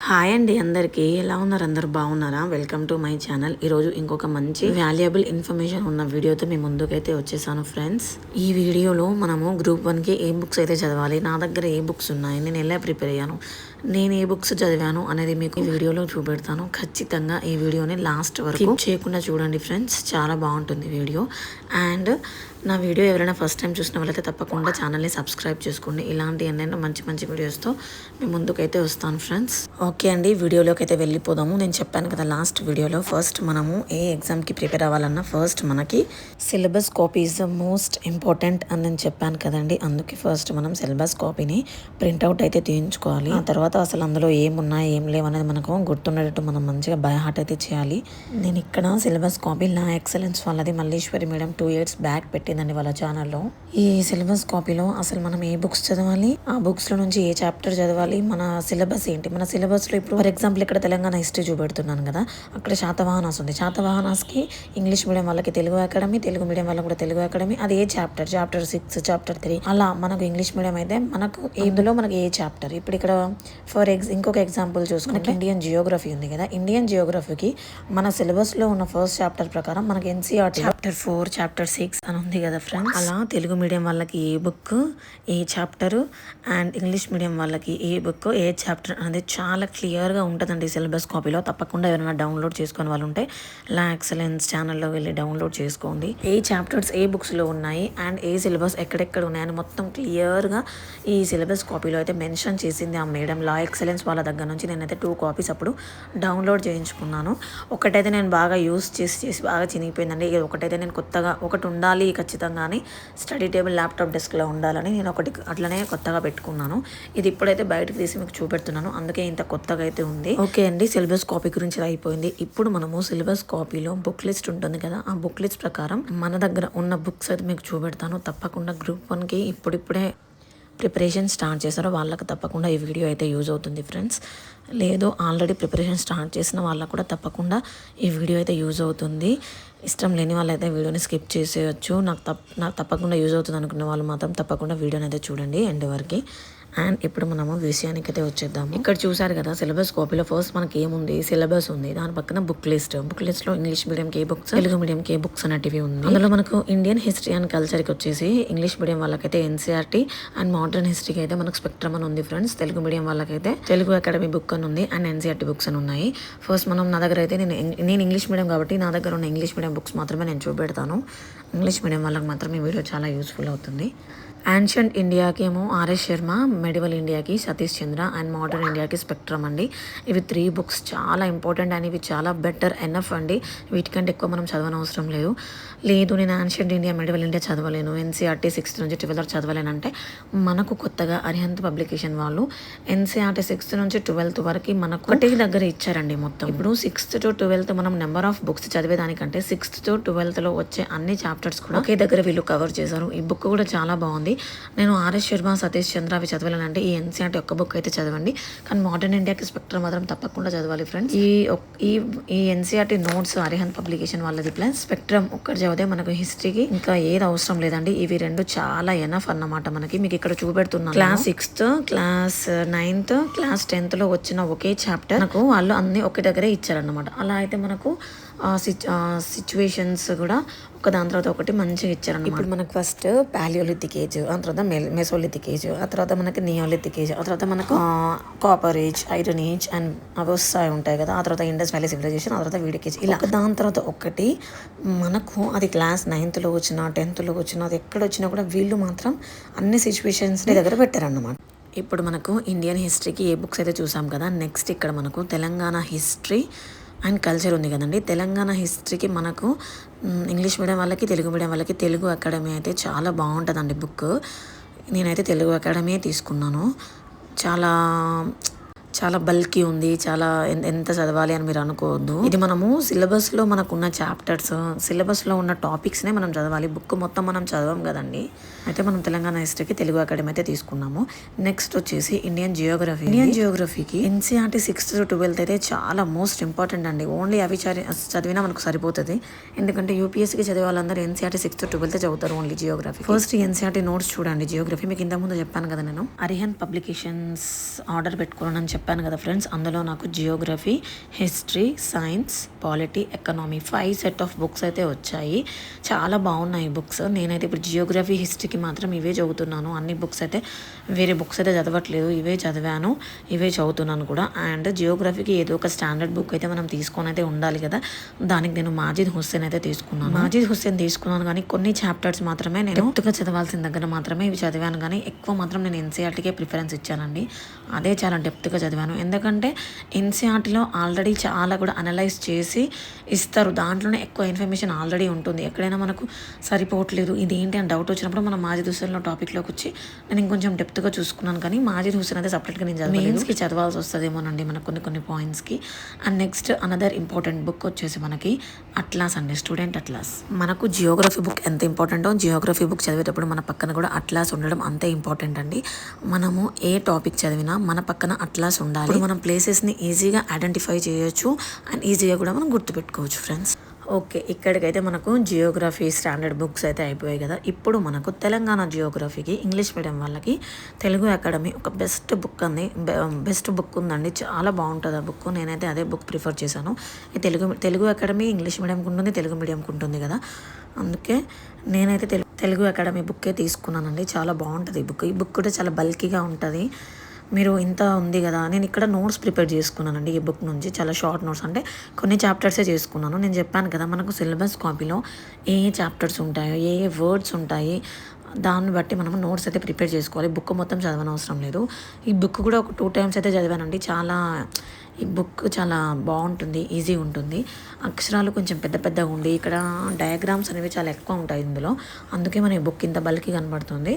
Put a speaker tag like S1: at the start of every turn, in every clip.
S1: Hi అండి అందరికీ. ఎలా ఉన్నారు? అందరు బాగున్నారా? వెల్కమ్ టు మై ఛానల్ ఈరోజు ఇంకొక మంచి వాల్యుయబుల్ ఇన్ఫర్మేషన్ ఉన్న వీడియోతో మీ ముందుకైతే వచ్చేసాను ఫ్రెండ్స్ ఈ వీడియోలో మనము గ్రూప్ వన్కి ఏ బుక్స్ అయితే చదవాలి? నా దగ్గర ఏ బుక్స్ ఉన్నాయి? నేను ఎలా ప్రిపేర్ అయ్యాను? నేను ఏ బుక్స్ చదివాను అనేది మీకు ఈ వీడియోలో చూపెడతాను. ఖచ్చితంగా ఈ వీడియోని లాస్ట్ వరకు చేయకుండా చూడండి ఫ్రెండ్స్. చాలా బాగుంటుంది వీడియో. అండ్ నా వీడియో ఎవరైనా ఫస్ట్ టైం చూసిన వాళ్ళైతే తప్పకుండా ఛానల్ని సబ్స్క్రైబ్ చేసుకోండి. ఇలాంటి ఎన్నైనా మంచి మంచి వీడియోస్తో మీ ముందుకైతే వస్తాను ఫ్రెండ్స్. ఓకే అండి వీడియోలోకి అయితే వెళ్ళిపోదాము. నేను చెప్పాను కదా లాస్ట్ వీడియోలో ఫస్ట్ మనము ఏ ఎగ్జామ్కి ప్రిపేర్ అవ్వాలన్నా ఫస్ట్ మనకి syllabus copy is the most important అని నేను చెప్పాను కదండి. అందుకే ఫస్ట్ మనం సిలబస్ కాపీని ప్రింట్అవుట్ అయితే తీయించుకోవాలి. ఆ తర్వాత తర్వాత అసలు అందులో ఏమున్నాయి ఏం లేవు అనేది మనకు గుర్తుండేటట్టు మనం మంచిగా బై హార్ట్ అయితే చేయాలి. నేను ఇక్కడ సిలబస్ కాపీ నా ఎక్సలెన్స్ వాళ్ళది Malleswari madam two years back పెట్టిందండి వాళ్ళ ఛానల్లో ఈ సిలబస్ కాపీలో అసలు మనం ఏ బుక్స్ చదవాలి ఆ బుక్స్లో నుంచి ఏ చాప్టర్ చదవాలి మన సిలబస్ ఏంటి? మన సిలబస్లో ఇప్పుడు ఫర్ ఎగ్జాంపుల్ ఇక్కడ తెలంగాణ హిస్టరీ చూపెడుతున్నాను కదా అక్కడ శాతవాహనాస్ ఉంది. శాతవాహనాస్కి ఇంగ్లీష్ మీడియం వాళ్ళకి తెలుగు అకాడమీ తెలుగు మీడియం వాళ్ళకి కూడా తెలుగు అకాడమీ అది ఏ chapter chapter six chapter three అలా మనకు ఇంగ్లీష్ మీడియం అయితే మనకు ఇందులో మనకి ఏ చాప్టర్ ఇప్పుడు ఇక్కడ ఫర్ ఎగ్జ్ ఇంకొక ఎగ్జాంపుల్ చూసుకుంటే ఇండియన్ జియోగ్రఫీ ఉంది కదా. ఇండియన్ జియోగ్రఫీకి మన సిలబస్లో ఉన్న ఫస్ట్ చాప్టర్ ప్రకారం మనకి NCERT chapter four chapter six అని ఉంది కదా ఫ్రెండ్స్ అలా తెలుగు మీడియం వాళ్ళకి ఏ బుక్ ఏ చాప్టర్ అండ్ ఇంగ్లీష్ మీడియం వాళ్ళకి ఏ బుక్ ఏ చాప్టర్ అనేది చాలా క్లియర్గా ఉంటుందండి సిలబస్ కాపీలో తప్పకుండా ఎవరైనా డౌన్లోడ్ చేసుకునే వాళ్ళు ఉంటే లా ఎక్సలెన్స్ ఛానల్లో వెళ్ళి డౌన్లోడ్ చేసుకోండి. ఏ చాప్టర్స్ ఏ బుక్స్లో ఉన్నాయి అండ్ ఏ సిలబస్ ఎక్కడెక్కడ ఉన్నాయని మొత్తం క్లియర్గా ఈ సిలబస్ కాపీలో అయితే మెన్షన్ చేసింది ఆ మేడం లా ఎక్సలెన్స్ వాళ్ళ దగ్గర నుంచి నేనైతే టూ కాపీస్ అప్పుడు డౌన్లోడ్ చేయించుకున్నాను. ఒకటైతే నేను బాగా యూస్ చేసి చేసి బాగా చినిగిపోయిందండి. ఇది ఒకటైతే నేను కొత్తగా ఒకటి ఉండాలి ఖచ్చితంగా అని స్టడీ టేబుల్ ల్యాప్టాప్ డెస్క్లో ఉండాలని నేను ఒకటి అట్లనే కొత్తగా పెట్టుకున్నాను. ఇది ఇప్పుడైతే బయటకు తీసి మీకు చూపెడుతున్నాను. అందుకే ఇంత కొత్తగా అయితే ఉంది. ఓకే అండి సిలబస్ కాపీ గురించి అయిపోయింది. ఇప్పుడు మనము సిలబస్ కాపీలో బుక్ లిస్ట్ ఉంటుంది కదా ఆ బుక్ లిస్ట్ ప్రకారం మన దగ్గర ఉన్న బుక్స్ అయితే మీకు చూపెడతాను. తప్పకుండా గ్రూప్ వన్కి ఇప్పుడిప్పుడే ప్రిపరేషన్ స్టార్ట్ చేశారో వాళ్ళకి తప్పకుండా ఈ వీడియో అయితే యూజ్ అవుతుంది ఫ్రెండ్స్. లేదు ఆల్రెడీ ప్రిపరేషన్ స్టార్ట్ చేసిన వాళ్ళకు కూడా తప్పకుండా ఈ వీడియో అయితే యూజ్ అవుతుంది. ఇష్టం లేని వాళ్ళైతే వీడియోని స్కిప్ చేసేయచ్చు. నాకు తప్ప నాకు తప్పకుండా యూజ్ అవుతుంది అనుకునే వాళ్ళు మాత్రం తప్పకుండా వీడియోని అయితే చూడండి ఎండ్ వరకు. అండ్ ఇప్పుడు మనము విషయానికి అయితే వచ్చేద్దాము. ఇక్కడ చూసారు కదా సిలబస్ కాపీలో ఫస్ట్ మనకి ఏముంది? సిలబస్ ఉంది. దాని పక్కన బుక్ లిస్ట్. బుక్ లిస్ట్లో ఇంగ్లీష్ మీడియం కే బుక్స్ తెలుగు మీడియం కే బుక్స్ అనేటివి ఉంది. అందులో మనకు ఇండియన్ హిస్టరీ అండ్ కల్చర్కి వచ్చేసి ఇంగ్లీష్ మీడియం వాళ్ళకైతే ఎన్సీఆర్టీ అండ్ మోడర్న్ హిస్టరీకి అయితే మనకు స్పెక్ట్రమ్ అని ఉంది ఫ్రెండ్స్ తెలుగు మీడియం వాళ్ళకైతే తెలుగు అకాడమీ బుక్ అని ఉంది అండ్ ఎన్సీఆర్టీ బుక్స్ అని ఉన్నాయి. ఫస్ట్ మనం నా దగ్గర అయితే నేను నేను ఇంగ్లీష్ మీడియం కాబట్టి నా దగ్గర ఉన్న ఇంగ్లీష్ మీడియం బుక్స్ మాత్రమే నేను చూపెడతాను. ఇంగ్లీష్ మీడియం వాళ్ళకి మాత్రం ఈ వీడియో చాలా యూస్ఫుల్ అవుతుంది. ఆన్షియంట్ ఇండియాకి ఏమో ఆర్ఎస్ శర్మ మెడివల్ ఇండియాకి సతీష్ చంద్ర అండ్ మోడర్న్ ఇండియాకి స్పెక్ట్రమ్ అండి. ఇవి త్రీ బుక్స్ చాలా ఇంపార్టెంట్ అండ్ ఇవి చాలా బెటర్ ఎనఫ్ అండి. వీటికంటే ఎక్కువ మనం చదవనవసరం లేదు. లేదు నేను ఆన్షియంట్ ఇండియా మెడివల్ ఇండియా చదవలేను. ఎన్సీఆర్టీ సిక్స్త్ నుంచి ట్వెల్త్ చదవలేను అంటే మనకు కొత్తగా అరిహంత్ పబ్లికేషన్ వాళ్ళు ఎన్సీఆర్టీ సిక్స్త్ నుంచి ట్వెల్త్ వరకు మనకు ఒకటే దగ్గర ఇచ్చారండి మొత్తం. ఇప్పుడు సిక్స్త్ టు ట్వెల్త్ మనం నెంబర్ ఆఫ్ బుక్స్ చదివేదానికంటే సిక్స్త్ టు ట్వెల్త్లో వచ్చే అన్ని చాప్టర్స్ కూడా ఒకే దగ్గర వీళ్ళు కవర్ చేశారు. ఈ బుక్ కూడా చాలా బాగుంది. నేను ఆర్ఎస్ శర్మ సతీష్ చంద్ర అవి చదవాలనంటే ఈ ఎన్సీఆర్టీ ఒక్క బుక్ అయితే చదవండి. కానీ మోడర్న్ ఇండియాకి స్పెక్ట్రమ్ మాత్రం తప్పకుండా చదవాలి ఫ్రెండ్స్. ఈ ఈ ఈ ఎన్సీఆర్టీ నోట్స్ అరిహంత్ పబ్లికేషన్ వాళ్ళది ప్లస్ స్పెక్ట్రమ్ ఒక్కటి చదివితే మనకు హిస్టరీకి ఇంకా ఏది అవసరం లేదండి. ఇవి రెండు చాలా ఎనఫ్ అన్నమాట మనకి. మీకు ఇక్కడ చూపెడుతున్నాను. Class sixth class ninth class టెన్త్లో వచ్చిన ఒకే చాప్టర్. నాకు వాళ్ళు అన్ని ఒకే దగ్గరే ఇచ్చారన్నమాట. అలా అయితే మనకు సిచ్యువేషన్స్ కూడా ఒక దాని తర్వాత ఒకటి మంచిగా ఇచ్చారు ఇప్పుడు మనకు ఫస్ట్ పాలియోలిథిక్ ఏజ్ ఆ తర్వాత మెసోలిథిక్ ఏజ్ ఆ తర్వాత మనకి నియోలిథిక్ ఏజ్ ఆ తర్వాత మనకు copper age iron age and అవి వస్తాయి ఉంటాయి కదా. ఆ తర్వాత ఇండస్ వ్యాలీ సివిలైజేషన్ ఆ తర్వాత వీడిక్ ఏజ్ ఇలా దాని తర్వాత ఒకటి మనకు అది క్లాస్ నైన్త్లో వచ్చినా టెన్త్లో వచ్చినా అది ఎక్కడ వచ్చినా కూడా వీళ్ళు మాత్రం అన్ని సిచ్యువేషన్స్ దగ్గర పెట్టారన్నమాట. ఇప్పుడు మనకు ఇండియన్ హిస్టరీకి ఏ బుక్స్ అయితే చూసాం కదా నెక్స్ట్ ఇక్కడ మనకు తెలంగాణ హిస్టరీ అండ్ కల్చర్ ఉంది కదండి. తెలంగాణ హిస్టరీకి మనకు ఇంగ్లీష్ మీడియం వాళ్ళకి తెలుగు మీడియం వాళ్ళకి తెలుగు అకాడమీ అయితే చాలా బాగుంటుందండి బుక్ నేనైతే తెలుగు అకాడమీ తీసుకున్నాను. చాలా చాలా బల్కీ ఉంది చాలా ఎంత చదవాలి అని మీరు అనుకోవద్దు. ఇది మనము సిలబస్లో మనకున్న చాప్టర్స్ సిలబస్లో ఉన్న టాపిక్స్ నే మనం చదవాలి. బుక్ మొత్తం మనం చదవం కదండి. అయితే మనం తెలంగాణ హిస్టరీకి తెలుగు అకాడమీ అయితే తీసుకున్నాము. నెక్స్ట్ వచ్చేసి ఇండియన్ జియోగ్రఫీ. ఇండియన్ జియోగ్రఫీకి ఎన్సీఆర్టీ సిక్స్త్ టు ట్వెల్త్ అయితే చాలా మోస్ట్ ఇంపార్టెంట్ అండి. ఓన్లీ అవి చదివినా మనకు సరిపోతుంది. ఎందుకంటే యూపీఎస్సీకి చదివే వాళ్ళందరూ ఎన్సీఆర్టీ సిక్స్త్ ట్వెల్త్ చదువుతారు only geography first NCERT notes చూడండి జియోగ్రఫీ. మీకు ఇంతకుముందు చెప్పాను కదా నేను. అరిహన్ పబ్లికేషన్స్ ఆర్డర్ పెట్టుకోవాలని చెప్పాను కదా ఫ్రెండ్స్ అందులో నాకు geography history science polity economy five set of books అయితే వచ్చాయి. చాలా బాగున్నాయి బుక్స్. నేనైతే ఇప్పుడు జియోగ్రఫీ హిస్టరీకి మాత్రం ఇవే చదువుతున్నాను. అన్ని బుక్స్ అయితే వేరే బుక్స్ అయితే చదవట్లేదు. ఇవే చదివాను. ఇవే చదువుతున్నాను కూడా. అండ్ జియోగ్రఫీకి ఏదో ఒక స్టాండర్డ్ బుక్ అయితే మనం తీసుకొని అయితే ఉండాలి కదా. దానికి నేను మాజిద్ హుస్సేన్ అయితే తీసుకున్నాను. మాజిద్ హుస్సేన్ తీసుకున్నాను కానీ కొన్ని చాప్టర్స్ మాత్రమే నేను డెప్త్గా చదవాల్సిన దగ్గర మాత్రమే ఇవి చదివాను కానీ ఎక్కువ మాత్రం నేను ఎన్సీఆర్టీకే ప్రిఫరెన్స్ ఇచ్చానండి. అదే చాలా డెప్త్గా చదివాను. ఎందుకంటే ఎన్సీఆర్టీలో ఆల్రెడీ చాలా కూడా అనలైజ్ చేసి ఇస్తారు. దాంట్లోనే ఎక్కువ ఇన్ఫర్మేషన్ ఆల్రెడీ ఉంటుంది. ఎక్కడైనా మనకు సరిపోవట్లేదు. ఇది ఏంటి అని డౌట్ వచ్చినప్పుడు మనం మాజిద్ హుస్సేన్లో టాపిక్లోకి వచ్చి నేను ఇంకొంచెం డెప్త్గా చూసుకున్నాను కానీ మాజిద్ హుస్సేన్ అయితే సపరేట్గా నేను చదివాను మెయిన్స్కి చదవాల్సి వస్తుందేమోనండి మనకు కొన్ని కొన్ని పాయింట్స్కి and next another important book వచ్చేసి మనకి అట్లాస్ అండి. స్టూడెంట్ అట్లాస్ మనకు జియోగ్రఫీ బుక్ ఎంత ఇంపార్టెంటో జియోగ్రఫీ బుక్ చదివేటప్పుడు మన పక్కన కూడా అట్లాస్ ఉండడం అంతే ఇంపార్టెంట్ అండి. మనము ఏ టాపిక్ చదివినా మన పక్కన అట్లాస్ ఉండాలి. ఇప్పుడు మనం ప్లేసెస్ని ఈజీగా ఐడెంటిఫై చేయొచ్చు అండ్ ఈజీగా కూడా మనం గుర్తుపెట్టుకోవచ్చు ఫ్రెండ్స్ ఓకే ఇక్కడికైతే మనకు జియోగ్రఫీ స్టాండర్డ్ బుక్స్ అయితే అయిపోయాయి కదా. ఇప్పుడు మనకు తెలంగాణ జియోగ్రఫీకి ఇంగ్లీష్ మీడియం వాళ్ళకి తెలుగు అకాడమీ ఒక బెస్ట్ బుక్ అంది. బెస్ట్ బుక్ ఉందండి. చాలా బాగుంటుంది ఆ బుక్ నేనైతే అదే బుక్ ప్రిఫర్ చేశాను. ఈ తెలుగు తెలుగు అకాడమీ ఇంగ్లీష్ మీడియంకి ఉంటుంది తెలుగు మీడియంకి ఉంటుంది కదా. అందుకే నేనైతే తెలుగు తెలుగు అకాడమీ బుక్కే తీసుకున్నానండి. చాలా బాగుంటుంది ఈ బుక్ ఈ బుక్ కూడా చాలా బల్కీగా ఉంటుంది. మీరు ఇంత ఉంది కదా నేను ఇక్కడ నోట్స్ ప్రిపేర్ చేసుకున్నానండి ఈ బుక్ నుంచి చాలా షార్ట్ నోట్స్ అంటే కొన్ని చాప్టర్సే చేసుకున్నాను. నేను చెప్పాను కదా మనకు సిలబస్ కాపీలో ఏ ఏ చాప్టర్స్ ఉంటాయో ఏ ఏ వర్డ్స్ ఉంటాయి దాన్ని బట్టి మనం నోట్స్ అయితే ప్రిపేర్ చేసుకోవాలి. బుక్ మొత్తం చదవనవసరం లేదు. ఈ బుక్ కూడా ఒక టూ టైమ్స్ అయితే చదివానండి. చాలా ఈ బుక్ చాలా బాగుంటుంది ఈజీ ఉంటుంది. అక్షరాలు కొంచెం పెద్ద పెద్దగా ఉండి ఇక్కడ డయాగ్రామ్స్ అనేవి చాలా ఎక్కువ ఉంటాయి ఇందులో. అందుకే మన ఈ బుక్ ఇంత బల్కి కనబడుతుంది.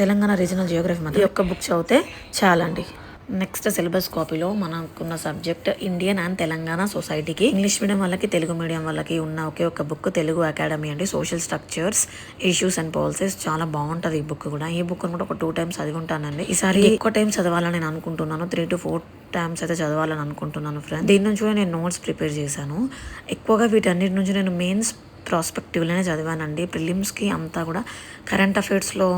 S1: తెలంగాణ రీజనల్ జియోగ్రఫీ మాత్రం ఈ ఒక్క బుక్ చదివితే చాలండి. నెక్స్ట్ సిలబస్ కాపీలో మనకున్న సబ్జెక్ట్ ఇండియన్ అండ్ తెలంగాణ సొసైటీకి ఇంగ్లీష్ మీడియం వాళ్ళకి తెలుగు మీడియం వాళ్ళకి ఉన్న ఒకే ఒక బుక్ తెలుగు అకాడమీ అండి. Social structures issues and policies చాలా బాగుంటుంది ఈ బుక్ కూడా. ఈ బుక్ కూడా ఒక టూ టైమ్స్ చదివి ఉంటానండి. ఈసారి ఎక్కువ టైం చదవాలని నేను అనుకుంటున్నాను. త్రీ టు ఫోర్ టైమ్స్ అయితే చదవాలని అనుకుంటున్నాను ఫ్రెండ్ దీని నుంచి కూడా నేను నోట్స్ ప్రిపేర్ చేశాను. ఎక్కువగా వీటన్నిటి నుంచి నేను మెయిన్స్ ప్రాస్పెక్టివ్లోనే చదివానండి. ప్రిలిమ్స్కి అంతా కూడా కరెంట్ అఫైర్స్లో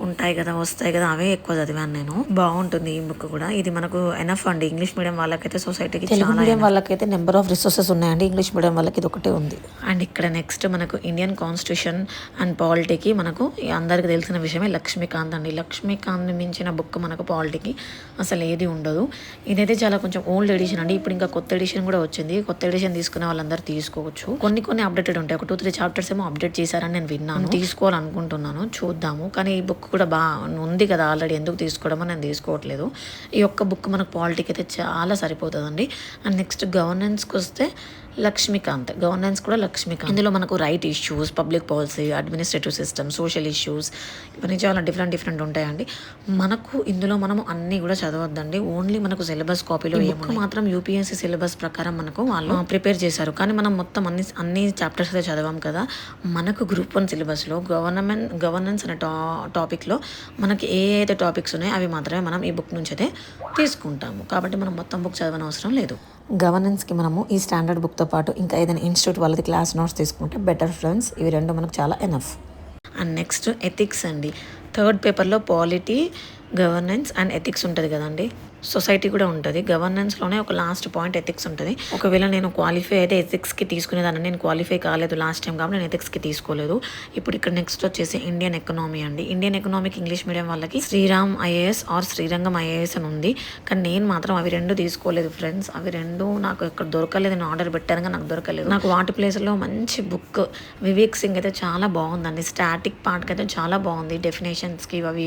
S1: ఉంటాయి కదా వస్తాయి కదా అవే ఎక్కువ చదివాను నేను. బాగుంటుంది ఈ బుక్ కూడా. ఇది మనకు ఎనఫ్ అండి. ఇంగ్లీష్ మీడియం వాళ్ళకైతే సొసైటీకి తెలుగు మీడియం వాళ్ళకైతే నెంబర్ ఆఫ్ రిసోర్సెస్ ఉన్నాయండి. ఇంగ్లీష్ మీడియం వాళ్ళకి ఇది ఒకటే ఉంది. అండ్ ఇక్కడ నెక్స్ట్ మనకు ఇండియన్ కాన్స్టిట్యూషన్ అండ్ పాలిటీకి మనకు అందరికి తెలిసిన విషయమే లక్ష్మీకాంత్ అండి. లక్ష్మీకాంత్ మించిన బుక్ మనకు పాలిటీకి అసలు ఏది ఉండదు. ఇదైతే చాలా కొంచెం ఓల్డ్ ఎడిషన్ అండి. ఇప్పుడు ఇంకా కొత్త ఎడిషన్ కూడా వచ్చింది. కొత్త ఎడిషన్ తీసుకునే వాళ్ళందరూ తీసుకోవచ్చు. కొన్ని కొన్ని అప్డేటెడ్ ఉంటాయి. ఒక టూ త్రీ చాప్టర్స్ ఏమో అప్డేట్ చేశారని నేను విన్నాను. తీసుకోవాలనుకుంటున్నాను. చూద్దాము. కానీ ఈ బుక్ కూడా బాగా ఉంది కదా ఆల్రెడీ ఎందుకు తీసుకోవడమో నేను తీసుకోవట్లేదు. ఈ యొక్క బుక్ మనకు పాలిటీకి అయితే చాలా సరిపోతుందండి. అండ్ నెక్స్ట్ గవర్నెన్స్కి వస్తే లక్ష్మీకాంత్ గవర్నెన్స్ కూడా లక్ష్మీకాంత్. ఇందులో మనకు right issues public policy administrative system social issues ఇవన్నీ చాలా డిఫరెంట్ డిఫరెంట్ ఉంటాయండి. మనకు ఇందులో మనము అన్నీ కూడా చదవద్దండి. ఓన్లీ మనకు సిలబస్ కాపీలో ఏమో మాత్రం యూపీఎస్సీ సిలబస్ ప్రకారం మనకు వాళ్ళు ప్రిపేర్ చేశారు. కానీ మనం మొత్తం అన్ని అన్ని చాప్టర్స్ అయితే చదవం కదా. మనకు గ్రూప్ వన్ సిలబస్లో గవర్నమెంట్ గవర్నెన్స్ అనే టా టాపిక్లో మనకి ఏ అయితే టాపిక్స్ ఉన్నాయో అవి మాత్రమే మనం ఈ బుక్ నుంచి అయితే తీసుకుంటాము. కాబట్టి మనం మొత్తం బుక్ చదవనవసరం లేదు. గవర్నెన్స్కి మనము ఈ స్టాండర్డ్ బుక్తో పాటు ఇంకా ఏదైనా ఇన్స్టిట్యూట్ వాళ్ళది క్లాస్ నోట్స్ తీసుకుంటే బెటర్ ఫ్రెండ్స్. ఇవి రెండు మనకు చాలా ఎనఫ్. అండ్ నెక్స్ట్ ఎథిక్స్ అండి. థర్డ్ పేపర్లో పాలిటీ గవర్నెన్స్ అండ్ ఎథిక్స్ ఉంటుంది కదండి. సొసైటీ కూడా ఉంటుంది. గవర్నెన్స్లోనే ఒక లాస్ట్ పాయింట్ ఎథిక్స్ ఉంటుంది. ఒకవేళ నేను క్వాలిఫై అయితే ఎథిక్స్కి తీసుకునేదాన్ని నేను క్వాలిఫై కాలేదు లాస్ట్ టైం కాబట్టి నేను ఎథిక్స్కి తీసుకోలేదు. ఇప్పుడు ఇక్కడ నెక్స్ట్ వచ్చేసి ఇండియన్ ఎకనామీ అండి. ఇండియన్ ఎకనామిక్ ఇంగ్లీష్ మీడియం వాళ్ళకి Sriram IAS or Srirangam IAS అని ఉంది. కానీ నేను మాత్రం అవి రెండు తీసుకోలేదు ఫ్రెండ్స్. అవి రెండు నాకు ఇక్కడ దొరకలేదు. నేను ఆర్డర్ పెట్టాను నాకు దొరకలేదు. నాకు వాటి ప్లేస్లో మంచి బుక్ వివేక్ సింగ్ అయితే చాలా బాగుందండి. స్టాటిక్ పార్ట్కి అయితే చాలా బాగుంది. డెఫినేషన్స్కి అవి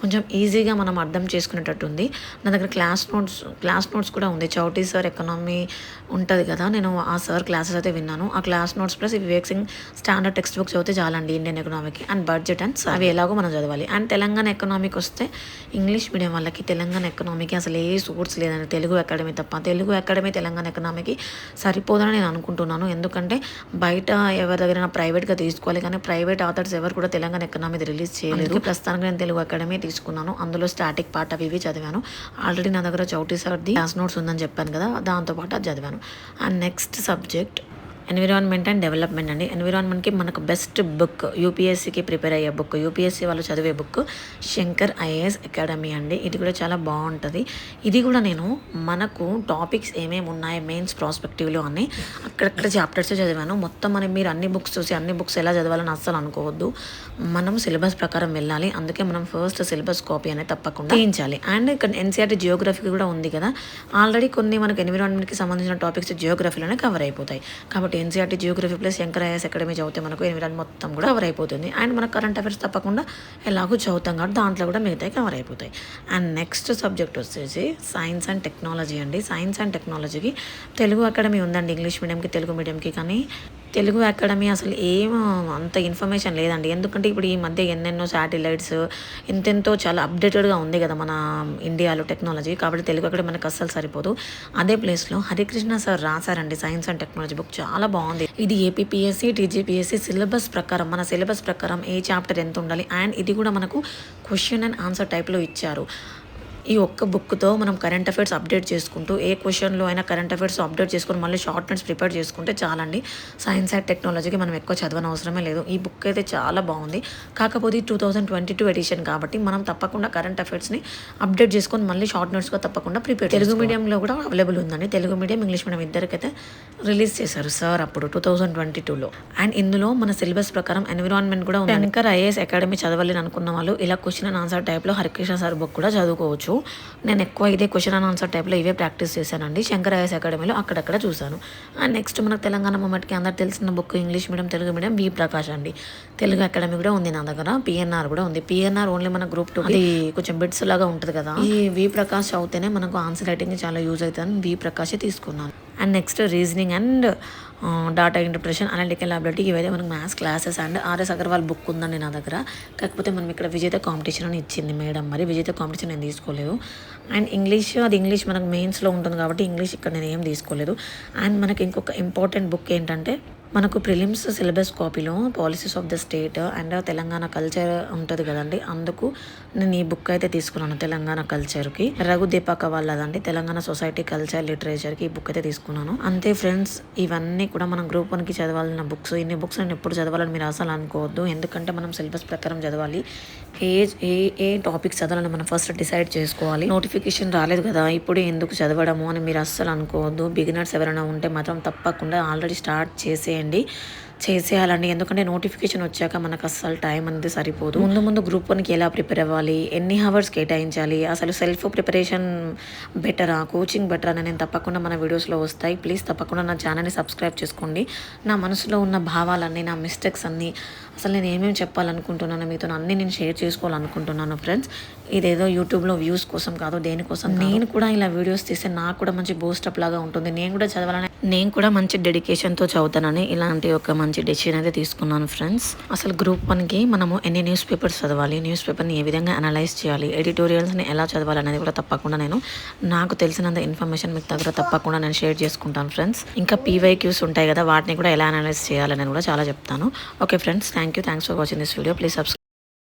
S1: కొంచెం ఈజీగా మనం అర్థం చేసుకునేటట్టు ఉంది నా దగ్గర క్లాస్ నోట్స్ క్లాస్ నోట్స్ కూడా ఉంది. చౌటీ సార్ ఎకనామీ ఉంటుంది కదా నేను ఆ సార్ క్లాసెస్ అయితే విన్నాను. ఆ class notes plus Vivek Singh standard text book చదివితే చాలండి ఇండియన్ ఎకనామీకి. అండ్ బడ్జెట్ అండ్ అవి ఎలాగో మనం చదవాలి. అండ్ తెలంగాణ ఎకనామీకి వస్తే ఇంగ్లీష్ మీడియం వాళ్ళకి తెలంగాణ ఎకనామీకి అసలు ఏ సోర్స్ లేదండి. తెలుగు అకాడమీ తప్ప. తెలుగు అకాడమీ తెలంగాణ ఎకనామీకి సరిపోదని నేను అనుకుంటున్నాను. ఎందుకంటే బయట ఎవరి దగ్గర ప్రైవేట్గా తీసుకోవాలి కానీ ప్రైవేట్ ఆథర్స్ ఎవరు కూడా తెలంగాణ ఎకనామీ రిలీజ్ చేయలేదు. ప్రస్తుతానికి నేను తెలుగు అకాడమీ తీసుకున్నాను. అందులో స్టాటిక్ పార్ట్ అవి ఇవి చదివాను. ఆల్రెడీ నా దగ్గర చౌటీ సార్ది క్లాస్ నోట్స్ ఉందని చెప్పాను కదా దాంతోపాటు అది చదివాను. And next subject environment and development అండి. ఎన్విరాన్మెంట్కి మనకు బెస్ట్ బుక్ యూపీఎస్సీకి ప్రిపేర్ అయ్యే బుక్ యూపీఎస్సీ వాళ్ళు చదివే బుక్ శంకర్ ఐఏఎస్ అకాడమీ అండి. ఇది కూడా చాలా బాగుంటుంది. ఇది కూడా నేను మనకు టాపిక్స్ ఏమేమి ఉన్నాయి మెయిన్స్ ప్రాస్పెక్టివ్లో అని అక్కడక్కడ చాప్టర్స్ చదివాను. మొత్తం మనం మీరు అన్ని బుక్స్ చూసి అన్ని బుక్స్ ఎలా చదవాలని అస్సలు అనుకోవద్దు. మనం సిలబస్ ప్రకారం వెళ్ళాలి. అందుకే మనం ఫస్ట్ సిలబస్ కాపీ అనేది తప్పకుండా చేయించాలి అండ్ ఇక్కడ ఎన్సీఆర్టీ జియోగ్రఫీ కూడా ఉంది కదా. ఆల్రెడీ కొన్ని మనకు ఎన్విరాన్మెంట్కి సంబంధించిన టాపిక్స్ జియోగ్రఫీలోనే కవర్ అయిపోతాయి. కాబట్టి ఎన్సీఆర్టీ జియోగ్రఫీ ప్లస్ ఎంకరాయస్ అకాడమీ చదివితే మనకు ఎన్విరాన్మెంట్ మొత్తం కూడా కవర్ అయిపోతుంది. అండ్ మనకు కరెంట్ అఫైర్స్ తప్పకుండా ఎలాగో చదువుతాం కాబట్టి దాంట్లో కూడా మిగతాయి కవర్ అయిపోతాయి. అండ్ నెక్స్ట్ సబ్జెక్ట్ వచ్చేసి సైన్స్ అండ్ టెక్నాలజీ అండి. సైన్స్ అండ్ టెక్నాలజీకి తెలుగు అకాడమీ ఉందండి. ఇంగ్లీష్ మీడియంకి తెలుగు మీడియంకి కానీ తెలుగు అకాడమీ అసలు ఏం అంత ఇన్ఫర్మేషన్ లేదండి. ఎందుకంటే ఇప్పుడు ఈ మధ్య ఎన్నెన్నో శాటిలైట్స్ ఎంతెంతో చాలా అప్డేటెడ్గా ఉంది కదా మన ఇండియాలో టెక్నాలజీ కాబట్టి తెలుగు అక్కడ మనకు అస్సలు సరిపోదు. అదే ప్లేస్లో హరికృష్ణ సార్ రాశారండి. సైన్స్ అండ్ టెక్నాలజీ బుక్ చాలా బాగుంది. ఇది ఏపీపీఎస్సీ టీజీపీఎస్సీ సిలబస్ ప్రకారం మన సిలబస్ ప్రకారం ఏ చాప్టర్ ఎంత ఉండాలి? అండ్ ఇది కూడా మనకు క్వశ్చన్ అండ్ ఆన్సర్ టైప్లో ఇచ్చారు. ఈ ఒక్క బుక్తో మనం కరెంట్ అఫైర్స్ అప్డేట్ చేసుకుంటూ ఏ క్వశ్చన్లో అయినా కరెంట్ అఫైర్స్ అప్డేట్ చేసుకుని మళ్ళీ షార్ట్ నోట్స్ ప్రిపేర్ చేసుకుంటే చాలండి. సైన్స్ అండ్ టెక్నాలజీకి మనం ఎక్కువ చదవని అవసరమే లేదు. ఈ బుక్ అయితే చాలా బాగుంది. కాకపోతే two thousand twenty two edition కాబట్టి మనం తప్పకుండా కరెంట్ అఫైర్స్ని అప్డేట్ చేసుకొని మళ్ళీ షార్ట్ నోట్స్గా తప్పకుండా ప్రిపేర్ తెలుగు మీడియంలో కూడా అవైలబుల్ ఉందండి. తెలుగు మీడియం ఇంగ్లీష్ మీడియం ఇద్దరికైతే రిలీజ్ చేశారు సార్ అప్పుడు టూ థౌజండ్ ట్వంటీ టూలో అండ్ ఇందులో మన సిలబస్ ప్రకారం ఎన్విరాన్మెంట్ కూడా ఉంది శంకర్ ఐఏఎస్ అకాడమీ చదవాలని అనుకున్న వాళ్ళు ఇలా క్వశ్చన్ అండ్ ఆన్సర్ టైప్లో హరికృష్ణ సార్ బుక్ కూడా చదువుకోవచ్చు. నేను ఎక్కువ ఇదే క్వశ్చన్ అండ్ ఆన్సర్ టైప్లో ఇవే ప్రాక్టీస్ చేశానండి. శంకర్ ఐఎస్ అకాడమీలో అక్కడక్కడ చూశాను. అండ్ నెక్స్ట్ మనకు తెలంగాణ మూమెంట్కి అందరు తెలిసిన book English medium Telugu medium V Prakash అండి. తెలుగు అకాడమీ కూడా ఉంది నా దగ్గర. పిఎన్ఆర్ కూడా ఉంది. పిఎన్ఆర్ ఓన్లీ మన గ్రూప్ టూ అది కొంచెం బిట్స్ లాగా ఉంటుంది కదా. ఈ వి ప్రకాష్ చదివితేనే మనకు ఆన్సర్ రైటింగ్ చాలా యూజ్ అవుతుంది వి ప్రకాషే తీసుకున్నాను. And next reasoning and data interpretation analytical ability ఇవైతే మనకు maths classes and RS Agarwal book ఉందండి నా దగ్గర. కాకపోతే మనం ఇక్కడ విజేత కాంపిటీషన్ అని ఇచ్చింది మేడం. మరి విజేత కాంపిటీషన్ నేను తీసుకోలేదు. అండ్ ఇంగ్లీష్ అది ఇంగ్లీష్ మనకు మెయిన్స్లో ఉంటుంది కాబట్టి ఇంగ్లీష్ ఇక్కడ నేను ఏం తీసుకోలేదు. అండ్ మనకి ఇంకొక ఇంపార్టెంట్ బుక్ ఏంటంటే మనకు prelims syllabus కాపీలో policies of the state and Telangana culture ఉంటుంది కదండి. అందుకు నేను ఈ బుక్ అయితే తీసుకున్నాను తెలంగాణ కల్చర్కి. రఘు దీపక వాళ్ళదండి. తెలంగాణ సొసైటీ కల్చర్ లిటరేచర్కి ఈ బుక్ అయితే తీసుకున్నాను. అంతే ఫ్రెండ్స్ ఇవన్నీ కూడా మనం గ్రూప్ వన్కి చదవాలన్న బుక్స్ ఇన్ని బుక్స్ నేను ఎప్పుడు చదవాలని మీరు అసలు అనుకోవద్దు ఎందుకంటే మనం సిలబస్ ప్రకారం చదవాలి. ఏ ఏ ఏ టాపిక్స్ చదవాలని మనం ఫస్ట్ డిసైడ్ చేసుకోవాలి. నోటిఫికేషన్ రాలేదు కదా ఇప్పుడు ఎందుకు చదవడము అని మీరు అస్సలు అనుకోవద్దు బిగినర్స్ ఎవరైనా ఉంటే మాత్రం తప్పకుండా ఆల్రెడీ స్టార్ట్ చేసే చేయండి. చేసేయాలండి. ఎందుకంటే నోటిఫికేషన్ వచ్చాక మనకు అస్సలు టైం అనేది సరిపోదు. ముందు ముందు గ్రూప్ వన్కి ఎలా ప్రిపేర్ అవ్వాలి? ఎన్ని అవర్స్ కేటాయించాలి? అసలు సెల్ఫ్ ప్రిపరేషన్ బెటరా కోచింగ్ బెటరా అని నేను తప్పకుండా మన వీడియోస్లో వస్తాయి. ప్లీజ్ తప్పకుండా నా ఛానల్ని సబ్స్క్రైబ్ చేసుకోండి. నా మనసులో ఉన్న భావాలన్నీ నా మిస్టేక్స్ అన్నీ అసలు నేను ఏమేమి చెప్పాలనుకుంటున్నాను మీతో అన్నీ నేను షేర్ చేసుకోవాలనుకుంటున్నాను ఫ్రెండ్స్ ఇదేదో యూట్యూబ్లో వ్యూస్ కోసం కాదు దేనికోసం నేను కూడా ఇలా వీడియోస్ తీస్తే నాకు కూడా మంచి బూస్టప్ లాగా ఉంటుంది. నేను కూడా చదవాలని నేను కూడా మంచి డెడికేషన్తో చదువుతానని ఇలాంటి ఒక మంచి మంచి డెసిషన్ అయితే తీసుకున్నాను ఫ్రెండ్స్ అసలు గ్రూప్ వన్కి మనము ఎన్ని న్యూస్ పేపర్స్ చదవాలి న్యూస్ పేపర్ని ఏ విధంగా అనలైజ్ చేయాలి ఎడిటోరియల్స్ని ఎలా చదవాలి అనేది కూడా తప్పకుండా నేను నాకు తెలిసినంత ఇన్ఫర్మేషన్ మీకు దగ్గర తప్పకుండా నేను షేర్ చేసుకుంటాను ఫ్రెండ్స్ ఇంకా పీవైక్యూస్ ఉంటాయి కదా వాటిని కూడా ఎలా అనలైజ్ చేయాలని కూడా చాలా చెప్తాను. Okay friends thank you thanks for watching this video please subscribe